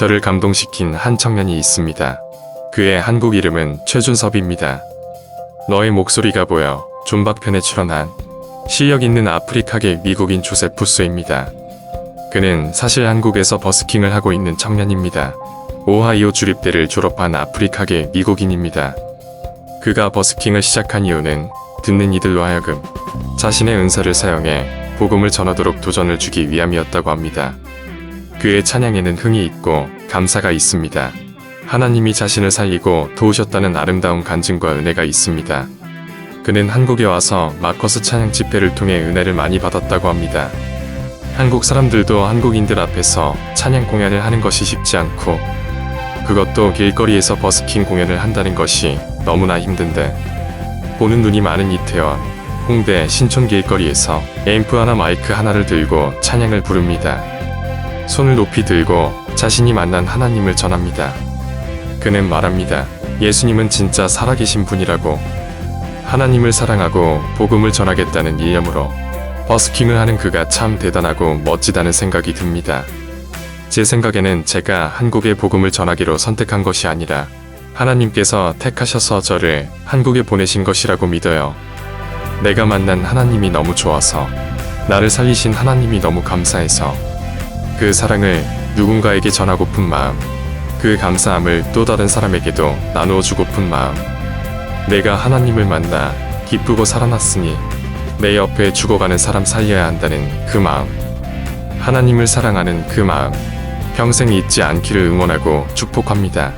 저를 감동시킨 한 청년이 있습니다. 그의 한국 이름은 최준섭입니다. 너의 목소리가 보여 존박편에 출연한 실력 있는 아프리카계 미국인 조셉 부스입니다. 그는 사실 한국에서 버스킹을 하고 있는 청년입니다. 오하이오 주립대를 졸업한 아프리카계 미국인입니다. 그가 버스킹을 시작한 이유는 듣는 이들로 하여금 자신의 은사를 사용해 복음을 전하도록 도전을 주기 위함이었다고 합니다. 그의 찬양에는 흥이 있고 감사가 있습니다. 하나님이 자신을 살리고 도우셨다는 아름다운 간증과 은혜가 있습니다. 그는 한국에 와서 마커스 찬양 집회를 통해 은혜를 많이 받았다고 합니다. 한국 사람들도 한국인들 앞에서 찬양 공연을 하는 것이 쉽지 않고 그것도 길거리에서 버스킹 공연을 한다는 것이 너무나 힘든데 보는 눈이 많은 이태원, 홍대, 신촌 길거리에서 앰프 하나 마이크 하나를 들고 찬양을 부릅니다. 손을 높이 들고 자신이 만난 하나님을 전합니다. 그는 말합니다. 예수님은 진짜 살아계신 분이라고 하나님을 사랑하고 복음을 전하겠다는 일념으로 버스킹을 하는 그가 참 대단하고 멋지다는 생각이 듭니다. 제 생각에는 제가 한국에 복음을 전하기로 선택한 것이 아니라 하나님께서 택하셔서 저를 한국에 보내신 것이라고 믿어요. 내가 만난 하나님이 너무 좋아서 나를 살리신 하나님이 너무 감사해서 그 사랑을 누군가에게 전하고픈 마음, 그 감사함을 또 다른 사람에게도 나누어 주고픈 마음, 내가 하나님을 만나 기쁘고 살아났으니 내 옆에 죽어가는 사람 살려야 한다는 그 마음, 하나님을 사랑하는 그 마음, 평생 잊지 않기를 응원하고 축복합니다.